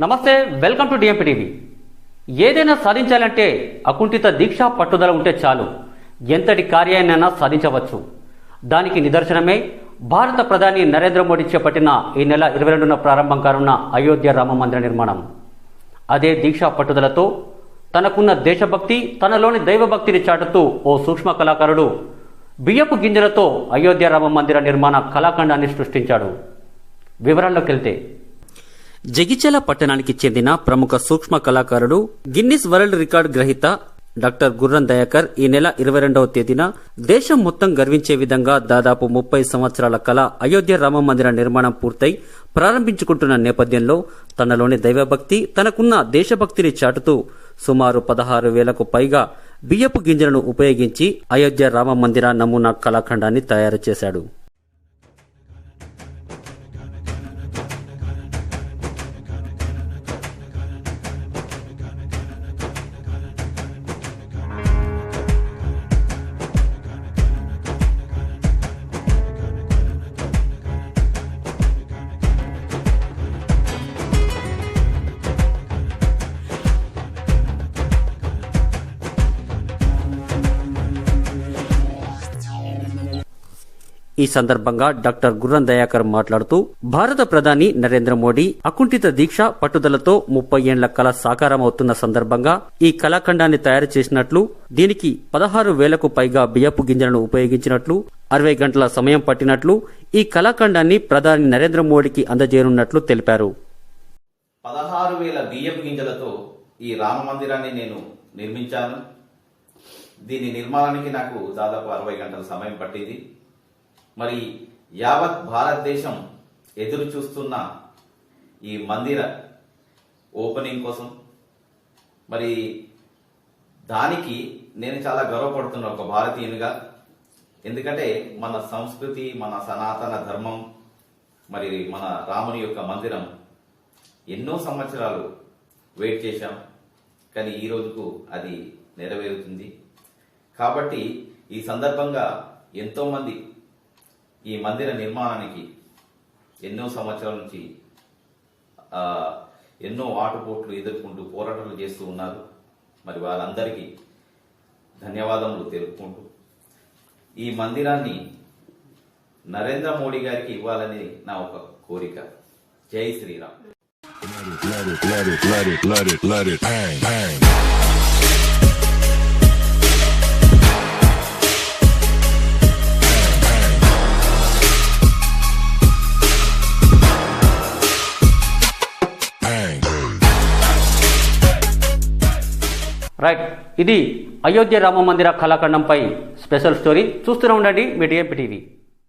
నమస్తే welcome to DMP TV ఏదైనా సాధించాలంటే అకుంఠిత దీక్ష పట్టుదల ఉంటే చాలు. ఎంతటి కార్యాన్నైనా సాధించవచ్చు. దానికి నిదర్శనమే భారత ప్రధాని నరేంద్ర మోడీ చేపట్టిన ఈ నెల ఇరవై రెండున ప్రారంభం కానున్న అయోధ్య రామ మందిర నిర్మాణం. అదే దీక్షా పట్టుదలతో తనకున్న దేశభక్తి తనలోని దైవభక్తిని చాటుతూ ఓ సూక్ష్మ కళాకారుడు బియ్యపు గింజలతో అయోధ్య రామ మందిర నిర్మాణ కళాఖండాన్ని సృష్టించాడు. వివరాల్లోకి వెళ్తే జగిచెల పట్టణానికి చెందిన ప్రముఖ సూక్ష్మ కళాకారుడు గిన్నిస్ వరల్డ్ రికార్డ్ గ్రహీత డాక్టర్ గుర్రం దయాకర్ ఈ నెల ఇరవై రెండవ తేదీన దేశం మొత్తం గర్వించే విధంగా దాదాపు ముప్పై సంవత్సరాల కళ అయోధ్య రామ మందిర నిర్మాణం పూర్తయి ప్రారంభించుకుంటున్న నేపథ్యంలో తనలోని దైవభక్తి తనకున్న దేశభక్తిని చాటుతూ సుమారు పదహారు వేలకు పైగా బియ్యపు గింజలను ఉపయోగించి అయోధ్య రామ మందిర నమూనా కళాఖండాన్ని తయారు చేశాడు. ఈ సందర్భంగా డాక్టర్ గుర్రం దయాకర్ మాట్లాడుతూ భారత ప్రధాని నరేంద్ర మోడీ అకుంఠిత దీక్ష పట్టుదలతో ముప్పై ఏండ్ల కళ సాకారమవుతున్న సందర్భంగా ఈ కళాఖండాన్ని తయారు చేసినట్లు దీనికి పదహారు వేలకు పైగా బియ్యపు గింజలను ఉపయోగించినట్లు అరవై గంటల సమయం పట్టినట్లు ఈ కళాఖండాన్ని ప్రధాని నరేంద్ర మోడీకి అందజేయనున్నట్లు తెలిపారు. పదహారు వేల బియ్యపు గింజలతో ఈ రామ మందిరాన్ని నేను నిర్మించాను. దీని నిర్మాణానికి నాకు దాదాపు అరవై గంటల సమయం పట్టింది. మరి యావత్ భారతదేశం ఎదురు చూస్తున్న ఈ మందిర ఓపెనింగ్ కోసం మరి దానికి నేను చాలా గర్వపడుతున్నా ఒక భారతీయునిగా ఎందుకంటే మన సంస్కృతి మన సనాతన ధర్మం మరి మన రాముని యొక్క మందిరం ఎన్నో సంవత్సరాలు వెయిట్ చేశాం. కానీ ఈ రోజుకు అది నెరవేరుతుంది. కాబట్టి ఈ సందర్భంగా ఎంతోమంది ఈ మందిర నిర్మాణానికి ఎన్నో సంవత్సరాల నుంచి ఎన్నో ఆటుపోట్లు ఎదుర్కొంటూ పోరాటాలు చేస్తూ ఉన్నారు. మరి వాళ్ళందరికీ ధన్యవాదములు తెలుపుకుంటూ. ఈ మందిరాన్ని నరేంద్ర మోడీ గారికి ఇవ్వాలని నా ఒక కోరిక. జై శ్రీరామ్. రైట్ ఇది అయోధ్య రామ మందిర కళాఖండంపై స్పెషల్ స్టోరీ. చూస్తూనే ఉండండి మీడియం టీవీ